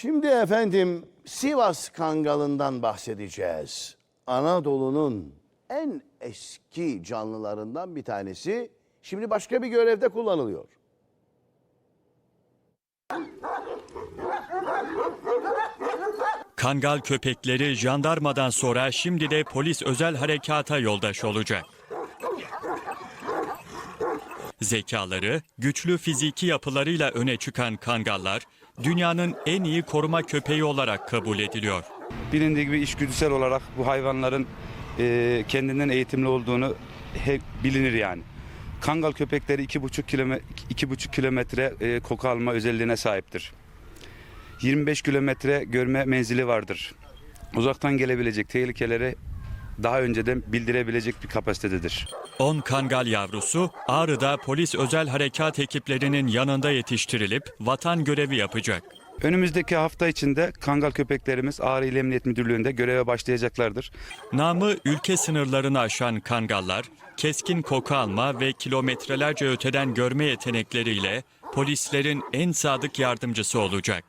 Şimdi efendim Sivas Kangalı'ndan bahsedeceğiz. Anadolu'nun en eski canlılarından bir tanesi şimdi başka bir görevde kullanılıyor. Kangal köpekleri jandarmadan sonra şimdi de polis özel harekata yoldaş olacak. Zekaları, güçlü fiziki yapılarıyla öne çıkan kangallar, dünyanın en iyi koruma köpeği olarak kabul ediliyor. Bilindiği gibi içgüdüsel olarak bu hayvanların e, kendinden eğitimli olduğunu hep bilinir yani. Kangal köpekleri 2,5 kilometre, 2,5 kilometre e, koku alma özelliğine sahiptir. 25 kilometre görme menzili vardır. Uzaktan gelebilecek tehlikeleri daha önceden bildirebilecek bir kapasitededir. 10 kangal yavrusu Ağrı'da polis özel harekat ekiplerinin yanında yetiştirilip vatan görevi yapacak. Önümüzdeki hafta içinde kangal köpeklerimiz Ağrı İl Emniyet Müdürlüğü'nde göreve başlayacaklardır. Namı ülke sınırlarını aşan kangallar, keskin koku alma ve kilometrelerce öteden görme yetenekleriyle polislerin en sadık yardımcısı olacak.